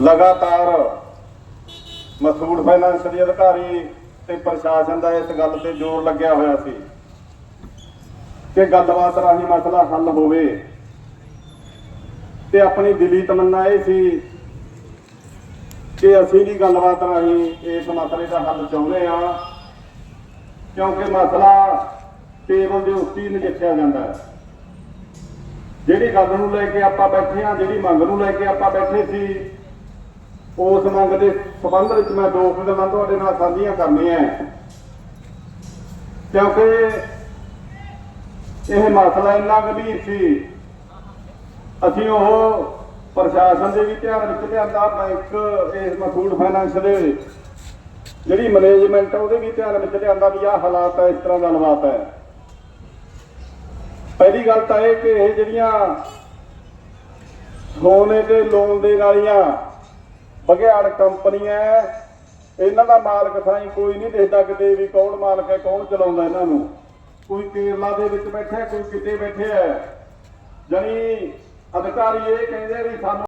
ਲਗਾਤਾਰ ਮਸੂੜ ਫਾਈਨਾਂਸ ਦੇ ਅਧਿਕਾਰੀ ਤੇ ਪ੍ਰਸ਼ਾਸਨ ਦਾ ਇਸ ਗੱਲ ਤੇ ਜ਼ੋਰ ਲੱਗਿਆ ਹੋਇਆ ਸੀ ਕਿ ਗੱਲਬਾਤ ਰਾਹੀਂ ਮਸਲਾ ਹੱਲ ਹੋਵੇ। ਤੇ ਆਪਣੀ ਦਿਲੀ ਤਮੰਨਾ ਇਹ ਸੀ ਕਿ ਅਸੀਂ ਵੀ ਗੱਲਬਾਤ ਰਾਹੀਂ ਇਸ ਮਸਲੇ ਦਾ ਹੱਲ ਚਾਹੁੰਦੇ ਆ ਕਿਉਂਕਿ ਮਸਲਾ ਟੇਬਲ ਦੇ ਉੱਤੇ ਹੀ ਨਜਿੱਠਿਆ ਜਾਂਦਾ ਹੈ। ਜਿਹੜੀ ਗੱਲ ਨੂੰ ਲੈ ਕੇ ਆਪਾਂ ਬੈਠੇ ਆ ਜਿਹੜੀ ਮੰਗ ਨੂੰ ਲੈ ਕੇ ਆਪਾਂ ਬੈਠੇ ਸੀ ਉਸ ਮੰਗ ਦੇ ਸੰਬੰਧ ਵਿੱਚ ਮੈਂ ਦੋ ਕੁ ਗੱਲਾਂ ਤੁਹਾਡੇ ਨਾਲ ਸਾਂਝੀਆਂ ਕਰਨੀਆਂ ਕਿਉਂਕਿ ਇਹ ਮਸਲਾ ਇੰਨਾ ਗੰਭੀਰ ਸੀ, ਅਸੀਂ ਉਹ ਪ੍ਰਸ਼ਾਸਨ ਦੇ ਵੀ ਧਿਆਨ ਵਿੱਚ ਲਿਆਂਦਾ ਬੈਂਕ ਇਸ ਮਸੂੜ ਫਾਈਨਾਂਸ ਦੇ ਜਿਹੜੀ ਮੈਨੇਜਮੈਂਟ ਉਹਦੇ ਵੀ ਧਿਆਨ ਵਿੱਚ ਲਿਆਂਦਾ ਵੀ ਆਹ ਹਾਲਾਤ ਹੈ ਇਸ ਤਰ੍ਹਾਂ ਦਾ ਹਾਲਾਤ ਹੈ। ਪਹਿਲੀ ਗੱਲ ਤਾਂ ਇਹ ਕਿ ਇਹ ਜਿਹੜੀਆਂ ਸੋਨੇ ਦੇ ਲੋਨ ਦੇ ਵਾਲੀਆਂ ਬਗਿਆੜ ਕੰਪਨੀ ਹੈ, ਇਹਨਾਂ ਦਾ ਮਾਲਕ ਸਾਈ ਕੋਈ ਨਹੀਂ ਦੇਖਦਾ ਕਿਤੇ ਵੀ ਕੌਣ ਮਾਲਕ ਹੈ ਕੌਣ ਚਲਾਉਂਦਾ ਇਹਨਾਂ ਨੂੰ। ਕੋਈ ਕੇਰਲਾ ਦੇ ਵਿੱਚ ਬੈਠਾ ਕੋਈ ਕਿਤੇ ਬੈਠਿਆ। ਹੈ ਜਾਣੀ ਅਧਿਕਾਰੀ ਇਹ ਕਹਿੰਦੇ ਵੀ ਸਾਨੂੰ